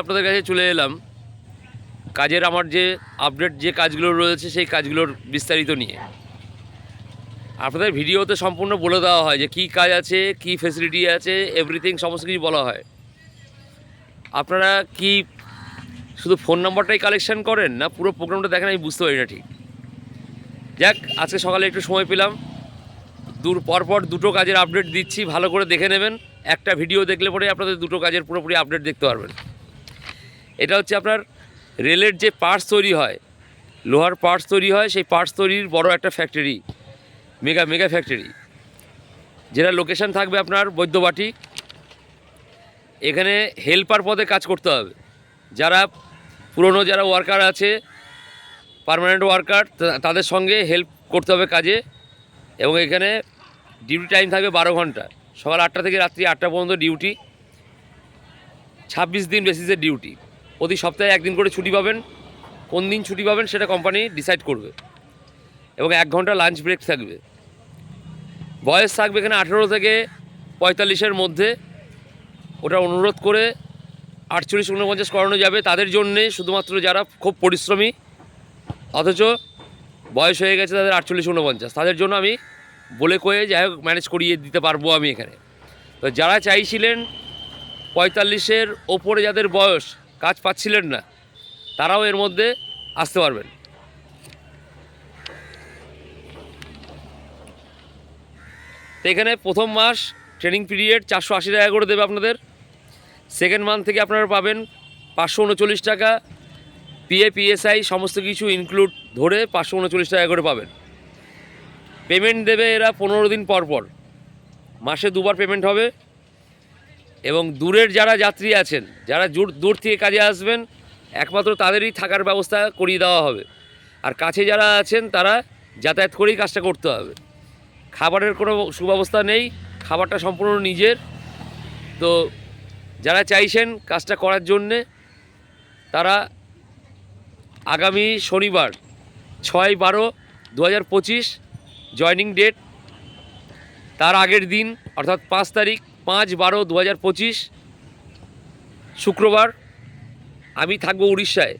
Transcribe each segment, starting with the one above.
আপনাদের কাছে চলে এলাম। কাজের আমার যে আপডেট যে কাজগুলো রয়েছে, সেই কাজগুলোর বিস্তারিত নিয়ে। আপনাদের ভিডিওতে সম্পূর্ণ বলে দেওয়া হয় যে, কী কাজ আছে, কী ফেসিলিটি আছে এভরিথিং সমস্ত কিছু বলা হয়। আপনারা কি শুধু ফোন নাম্বারটাই কালেকশন করেন না, পুরো প্রোগ্রামটা দেখেন, আমি বুঝতে পারি না ঠিক। যাক, আজকে সকালে একটু সময় পেলাম। দূর, পরপর দুটো কাজের আপডেট দিচ্ছি, ভালো করে দেখে নেবেন। একটা ভিডিও দেখলে পরে আপনাদের দুটো কাজের পুরোপুরি আপডেট দেখতে পারবেন। এটা হচ্ছে আপনার রেলের যে পার্টস তৈরি হয়, লোহার পার্টস তৈরি হয়, সেই পার্টস তৈরির বড় একটা ফ্যাক্টরি মেগা মেগা ফ্যাক্টরি যেটা লোকেশন থাকবে আপনার বৈদ্যবাটি। এখানে হেল্পার পদে কাজ করতে হবে। যারা পুরনো যারা ওয়ার্কার আছে পার্মানেন্ট ওয়ার্কার তাদের সঙ্গে হেল্প করতে হবে কাজে। এবং এখানে ডিউটি টাইম থাকবে বারো ঘণ্টা। সকাল আটটা থেকে রাত্রি আটটা পর্যন্ত ডিউটি ছাব্বিশ দিন বেসিসের ডিউটি প্রতি সপ্তাহে একদিন করে ছুটি পাবেন। কোন দিন ছুটি পাবেন সেটা কোম্পানি ডিসাইড করবে। এবং এক ঘণ্টা লাঞ্চ ব্রেক থাকবে। বয়স থাকবে এখানে আঠেরো থেকে পঁয়তাল্লিশের মধ্যে। ওটা অনুরোধ করে আটচল্লিশ উনপঞ্চাশ করানো যাবে তাদের জন্যে, শুধুমাত্র যারা খুব পরিশ্রমী। অথচ বয়স হয়ে গেছে তাদের আটচল্লিশ উনপঞ্চাশ তাদের জন্য আমি বলে কয়ে যাই হোক ম্যানেজ করিয়ে দিতে পারব আমি এখানে। তো যারা চাইছিলেন পঁয়তাল্লিশের ওপরে যাদের বয়স কাজ পাচ্ছিলেন না, তারাও এর মধ্যে আসতে পারবেন। তো এখানে প্রথম মাস ট্রেনিং পিরিয়ড চারশো আশি টাকা করে দেবে আপনাদের। সেকেন্ড মান্থ থেকে আপনারা পাবেন পাঁচশো উনচল্লিশ টাকা, পিএ, পিএসআই সমস্ত কিছু ইনক্লুড ধরে পাঁচশো উনচল্লিশ টাকা করে পাবেন। পেমেন্ট দেবে এরা পনেরো দিন পর পর। মাসে দুবার পেমেন্ট হবে। এবং দূরের যারা যাত্রী আছেন, যারা দূর থেকে কাজে আসবেন, একমাত্র তাদেরই থাকার ব্যবস্থা করিয়ে দেওয়া হবে। আর কাছে যারা আছেন, তারা যাতায়াত করেই কাজটা করতে হবে। খাবারের কোনো সুব্যবস্থা নেই, খাবারটা সম্পূর্ণ নিজের। তো যারা চাইছেন কাজটা করার জন্যে, তারা আগামী শনিবার ছয় বারো দু হাজার পঁচিশ জয়নিং ডেট, তার আগের দিন, অর্থাৎ পাঁচ তারিখ পাঁচ বারো দু হাজার পঁচিশ, শুক্রবার আমি থাকব উড়িষ্যায়।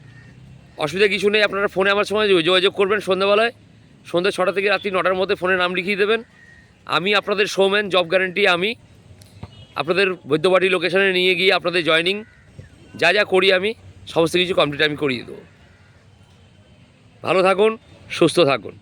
অসুবিধা কিছু নেই, আপনারা ফোনে আমার সময় যোগাযোগ করবেন সন্ধ্যাবেলায়। সন্ধ্যা ছটা থেকে রাত্রি নটার মধ্যে ফোনে নাম লিখিয়ে দেবেন। আমি আপনাদের শোম্যান জব গ্যারেন্টি আমি। আপনাদের বৈদ্যবাড়ি লোকেশানে নিয়ে গিয়ে আপনাদের জয়নিং যা যা করি আমি, সমস্ত কিছু কমপ্লিট আমি করিয়ে দেবো। ভালো থাকুন, সুস্থ থাকুন।